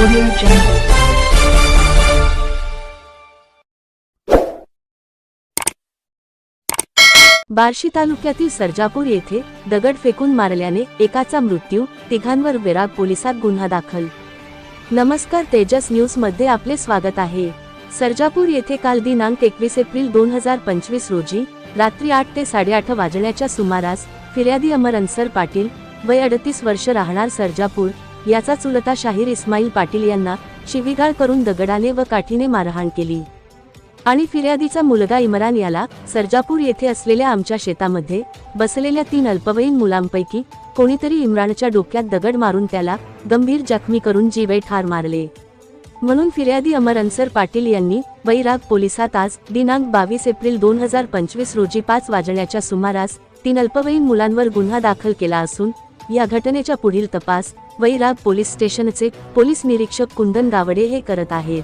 Audio Jungle. Barshi तालुक्यातील सर्जापूर येथे दगड फेकून मारल्याने एकाचा मृत्यू तिघांवर विराग पोलिसात गुन्हा दाखल नमस्कार तेजस न्यूजमध्ये आपले स्वागत आहे सर्जापूर येथे काल दिनांक एकवीस एप्रिल दोन हजार पंचवीस रोजी रात्री आठ ते साडेआठ वाजण्याच्या सुमारास फिर्यादी अमर अन्सर पाटील वय अडतीस वर्ष राहणार सर्जापूर याचा चुलता शाहीर इस्माईल पाटील यांना शिवीगाळ करून दगडाने व काठीने मारहाण केली. आणि फिर्यादीचा मुलगा इम्रान याला सर्जापूर येथे असलेल्या आमच्या शेतामध्ये बसलेल्या तीन अल्पवयीन मुलांपैकी कोणीतरी इम्रानच्या डोक्यात दगड मारून त्याला गंभीर जखमी करून जीवे ठार मारले. म्हणून फिर्यादी अमर अन्सर पाटील यांनी वैराग पोलिसात आज दिनांक बावीस एप्रिल दोन हजार पंचवीस रोजी पाच वाजण्याच्या सुमारास तीन अल्पवयीन मुलांवर गुन्हा दाखल केला असून या घटनेच्या पुढील तपास वैराग पोलीस स्टेशनचे पोलीस निरीक्षक कुंदन गावडे हे करत आहेत.